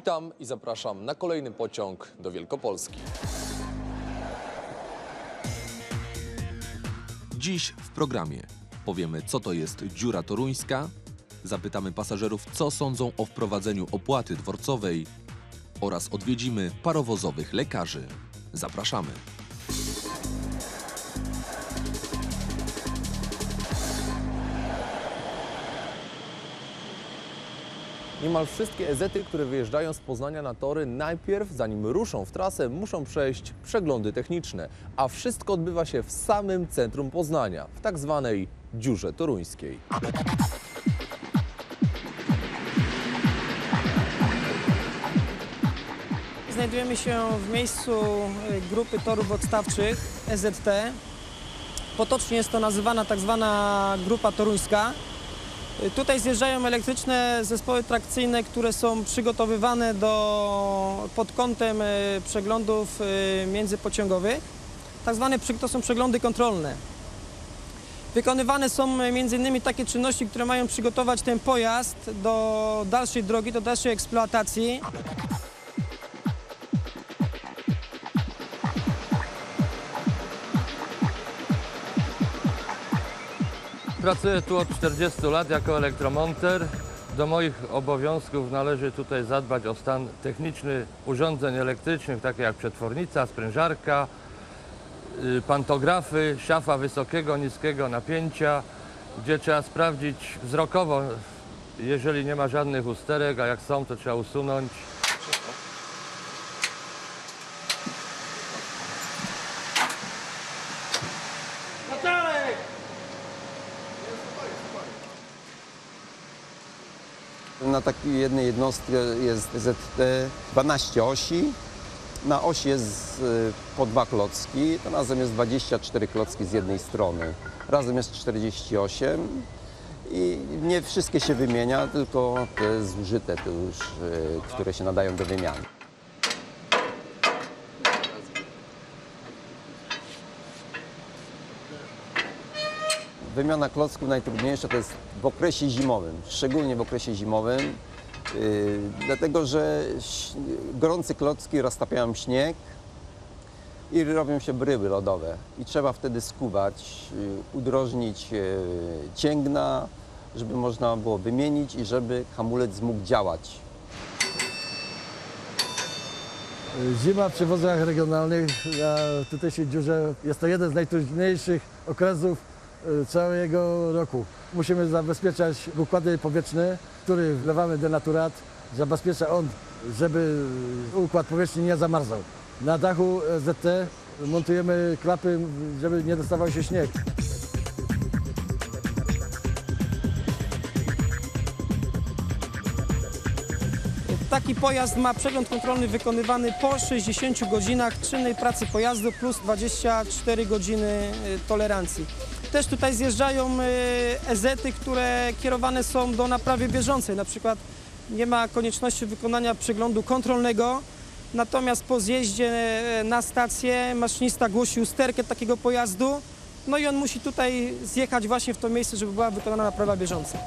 Witam i zapraszam na kolejny pociąg do Wielkopolski. Dziś w programie powiemy, co to jest dziura toruńska, zapytamy pasażerów, co sądzą o wprowadzeniu opłaty dworcowej oraz odwiedzimy parowozowych lekarzy. Zapraszamy. Niemal wszystkie ezety, które wyjeżdżają z Poznania na tory, najpierw, zanim ruszą w trasę, muszą przejść przeglądy techniczne, a wszystko odbywa się w samym centrum Poznania, w tak zwanej dziurze toruńskiej. Znajdujemy się w miejscu y, grupy torów odstawczych EZT. Potocznie jest to nazywana tak zwana grupa toruńska. Tutaj zjeżdżają elektryczne zespoły trakcyjne, które są przygotowywane do, pod kątem y, przeglądów y, międzypociągowych. Tak zwane to są przeglądy kontrolne. Wykonywane są m.in. takie czynności, które mają przygotować ten pojazd do dalszej drogi, do dalszej eksploatacji. Pracuję tu od 40 lat jako elektromonter. Do moich obowiązków należy tutaj zadbać o stan techniczny urządzeń elektrycznych, takie jak przetwornica, sprężarka, y, pantografy, szafa wysokiego, niskiego napięcia, gdzie trzeba sprawdzić wzrokowo, jeżeli nie ma żadnych usterek, a jak są, to trzeba usunąć. Na takiej jednej jednostce jest ZT 12 osi. Na osi jest y, po dwa klocki, to razem jest 24 klocki z jednej strony. Razem jest 48 i nie wszystkie się wymienia, tylko te zużyte, te już, y, które się nadają do wymiany. Wymiana klocków najtrudniejsza to jest w okresie zimowym, szczególnie w okresie zimowym, yy, dlatego że gorące klocki roztapiają śnieg i robią się bryły lodowe. I trzeba wtedy skuwać, yy, udrożnić yy, cięgna, żeby można było wymienić i żeby hamulec mógł działać. Zima w przewozach regionalnych na tutejszej dziurze jest to jeden z najtrudniejszych okresów całego roku. Musimy zabezpieczać układy powietrzne, w których wlewamy denaturat. Zabezpiecza on, żeby układ powietrzny nie zamarzał. Na dachu ZT montujemy klapy, żeby nie dostawał się śnieg. Taki pojazd ma przegląd kontrolny wykonywany po 60 godzinach czynnej pracy pojazdu plus 24 godziny y, tolerancji. Też tutaj zjeżdżają y, EZ-y, które kierowane są do naprawy bieżącej. Na przykład nie ma konieczności wykonania przeglądu kontrolnego, natomiast po zjeździe y, na stację maszynista głosi usterkę takiego pojazdu, no i on musi tutaj zjechać właśnie w to miejsce, żeby była wykonana naprawa bieżąca.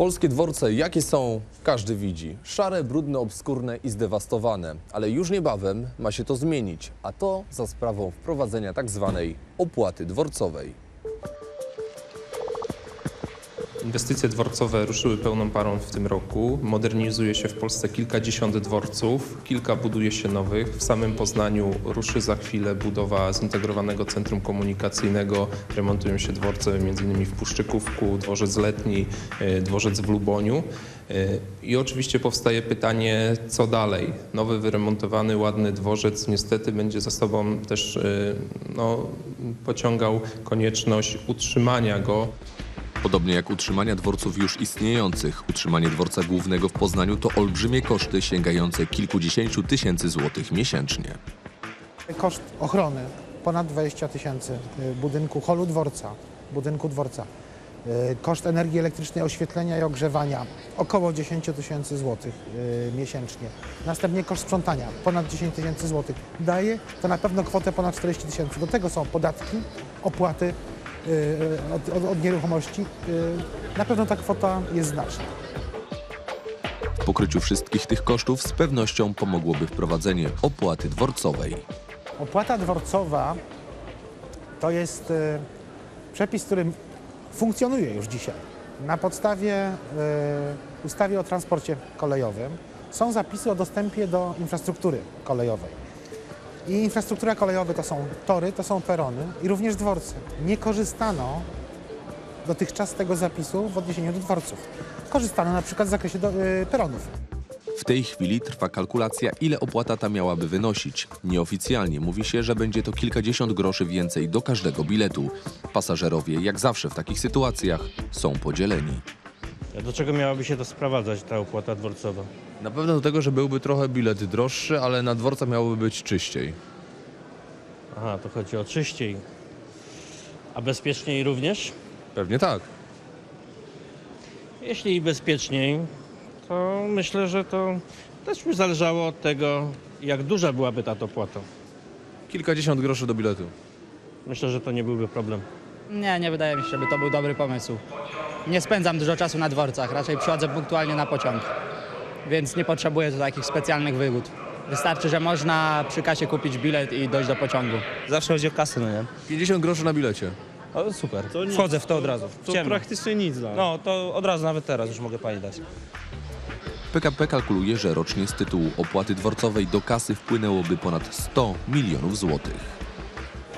Polskie dworce, jakie są, każdy widzi. Szare, brudne, obskurne i zdewastowane. Ale już niebawem ma się to zmienić, a to za sprawą wprowadzenia tak zwanej opłaty dworcowej. Inwestycje dworcowe ruszyły pełną parą w tym roku. Modernizuje się w Polsce kilkadziesiąt dworców, kilka buduje się nowych. W samym Poznaniu ruszy za chwilę budowa zintegrowanego centrum komunikacyjnego. Remontują się dworce m.in. w Puszczykówku, dworzec letni, y, dworzec w Luboniu. Y, I oczywiście powstaje pytanie, co dalej? Nowy, wyremontowany, ładny dworzec niestety będzie za sobą też y, no, pociągał konieczność utrzymania go. Podobnie jak utrzymania dworców już istniejących, utrzymanie dworca głównego w Poznaniu to olbrzymie koszty sięgające kilkudziesięciu tysięcy złotych miesięcznie. Koszt ochrony ponad 20 tysięcy y, budynku holu dworca, budynku dworca. Y, Koszt energii elektrycznej, oświetlenia i ogrzewania około 10 tysięcy złotych y, miesięcznie. Następnie koszt sprzątania ponad 10 tysięcy złotych. Daje to na pewno kwotę ponad 40 tysięcy. Do tego są podatki, opłaty od, od, od nieruchomości. Y, Na pewno ta kwota jest znaczna. W pokryciu wszystkich tych kosztów z pewnością pomogłoby wprowadzenie opłaty dworcowej. Opłata dworcowa to jest e, przepis, który funkcjonuje już dzisiaj. Na podstawie e, ustawy o transporcie kolejowym są zapisy o dostępie do infrastruktury kolejowej. I infrastruktura kolejowa to są tory, to są perony i również dworce. Nie korzystano dotychczas z tego zapisu w odniesieniu do dworców. Korzystano na przykład w zakresie do, e, peronów. W tej chwili trwa kalkulacja, ile opłata ta miałaby wynosić. Nieoficjalnie mówi się, że będzie to kilkadziesiąt groszy więcej do każdego biletu. Pasażerowie, jak zawsze w takich sytuacjach, są podzieleni. Do czego miałaby się to sprowadzać, ta opłata dworcowa? Na pewno do tego, że byłby trochę bilet droższy, ale na dworcach miałoby być czyściej. Aha, to chodzi o czyściej. A bezpieczniej również? Pewnie tak. Jeśli i bezpieczniej, to myślę, że to też by zależało od tego, jak duża byłaby ta opłata. Kilkadziesiąt groszy do biletu. Myślę, że to nie byłby problem. Nie, nie wydaje mi się, żeby to był dobry pomysł. Nie spędzam dużo czasu na dworcach, raczej przychodzę punktualnie na pociąg, więc nie potrzebuję tu takich specjalnych wygód. Wystarczy, że można przy kasie kupić bilet i dojść do pociągu. Zawsze chodzi o kasę, no nie? 50 groszy na bilecie. O, super. To nic. Wchodzę w to od razu. W To ciemno. praktycznie nic dla No, to od razu, nawet teraz już mogę pani dać. PKP kalkuluje, że rocznie z tytułu opłaty dworcowej do kasy wpłynęłoby ponad 100 milionów złotych.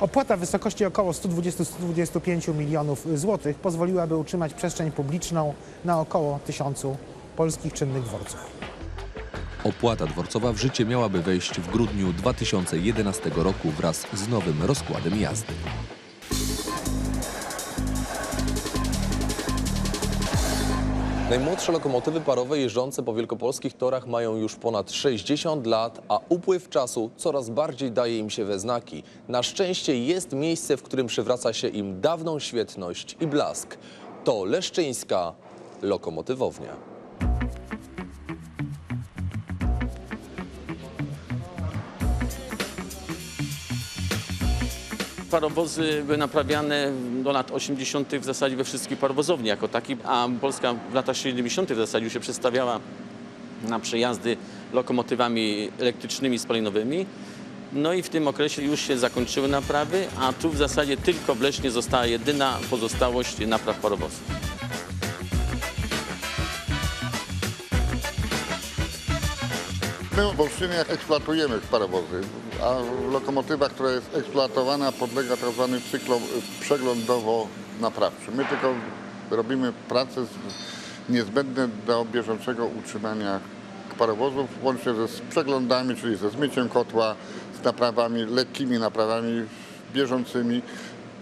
Opłata w wysokości około 120-125 milionów złotych pozwoliłaby utrzymać przestrzeń publiczną na około tysiącu polskich czynnych dworców. Opłata dworcowa w życie miałaby wejść w grudniu 2011 roku wraz z nowym rozkładem jazdy. Najmłodsze lokomotywy parowe jeżdżące po wielkopolskich torach mają już ponad 60 lat, a upływ czasu coraz bardziej daje im się we znaki. Na szczęście jest miejsce, w którym przywraca się im dawną świetność i blask. To Leszczyńska Lokomotywownia. Parowozy były naprawiane do lat 80. w zasadzie we wszystkich parowozowni jako taki, a Polska w latach 70. w zasadzie już się przestawiała na przejazdy lokomotywami elektrycznymi, spalinowymi. No i w tym okresie już się zakończyły naprawy, a tu w zasadzie tylko w Lesznie została jedyna pozostałość napraw parowozów. My w Olsztynie eksploatujemy parowozy, a lokomotywa, która jest eksploatowana podlega tzw. cykl przeglądowo-naprawczy. My tylko robimy prace niezbędne do bieżącego utrzymania parowozów, łącznie ze z przeglądami, czyli ze zmyciem kotła, z naprawami, lekkimi naprawami bieżącymi,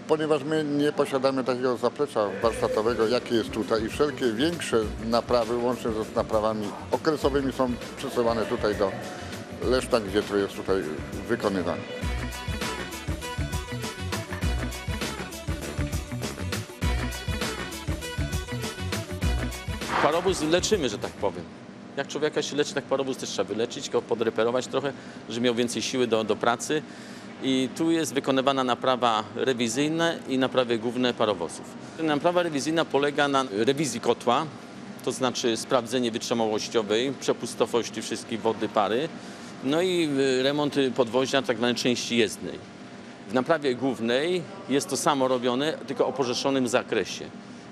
ponieważ my nie posiadamy takiego zaplecza warsztatowego, jakie jest tutaj i wszelkie większe naprawy, łącznie z naprawami okresowymi są przesyłane tutaj do Leszna, gdzie to jest tutaj wykonywane. Parowóz leczymy, że tak powiem. Jak człowieka się leczy, tak parowóz też trzeba wyleczyć, go podreperować trochę, żeby miał więcej siły do, do pracy. I tu jest wykonywana naprawa rewizyjna i naprawy główne parowozów. Naprawa rewizyjna polega na rewizji kotła, to znaczy sprawdzenie wytrzymałościowej, przepustowości wszystkich wody pary, no i y, remont podwozia, tak zwanej części jezdnej. W naprawie głównej jest to samo robione, tylko o porzeszonym zakresie.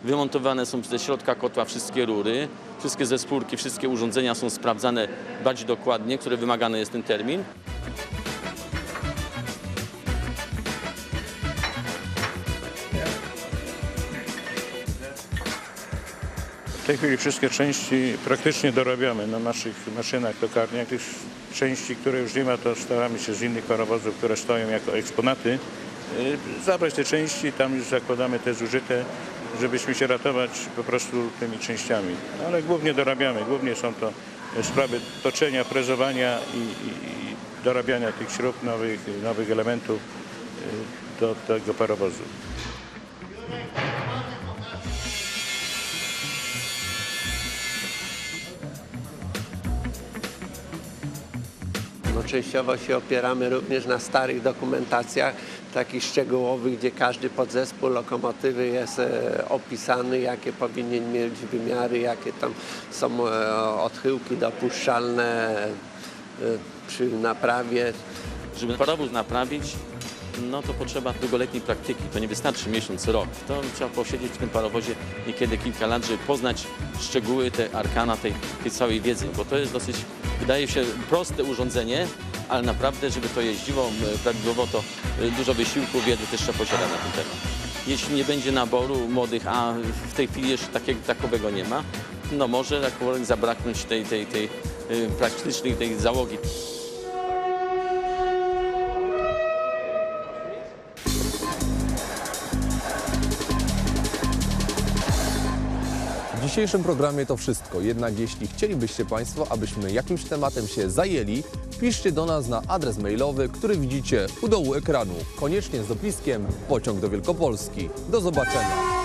Wymontowane są ze środka kotła wszystkie rury, wszystkie zespórki, wszystkie urządzenia są sprawdzane bardziej dokładnie, które wymagany jest ten termin. Tej chwili wszystkie części praktycznie dorabiamy na naszych maszynach, tokarniach. Tych części, które już nie ma, to staramy się z innych parowozów, które stoją jako eksponaty, y, zabrać te części. Tam już zakładamy te zużyte, żebyśmy się ratować po prostu tymi częściami. Ale głównie dorabiamy, głównie są to sprawy toczenia, frezowania i, i, i dorabiania tych śrub, nowych, nowych elementów y, do tego parowozu. Częściowo się opieramy również na starych dokumentacjach, takich szczegółowych, gdzie każdy podzespół lokomotywy jest e, opisany, jakie powinien mieć wymiary, jakie tam są e, odchyłki dopuszczalne e, przy naprawie. Żeby parowóz naprawić, no to potrzeba długoletniej praktyki. To nie wystarczy miesiąc, rok. To trzeba posiedzieć w tym parowozie niekiedy kilka lat, żeby poznać szczegóły, te arkana tej, tej całej wiedzy, bo to jest dosyć, wydaje się, proste urządzenie, ale naprawdę, żeby to jeździło prawidłowo, to y, dużo wysiłku, wiedzy też trzeba posiadać na ten temat. Jeśli nie będzie naboru młodych, a w tej chwili jeszcze takiego, takowego nie ma, no może tak zabraknąć tej, tej, tej y, praktycznej tej załogi. Dzisiejszym programie to wszystko. Jednak jeśli chcielibyście Państwo, abyśmy jakimś tematem się zajęli, piszcie do nas na adres mailowy, który widzicie u dołu ekranu. Koniecznie z dopiskiem pociąg do Wielkopolski. Do zobaczenia.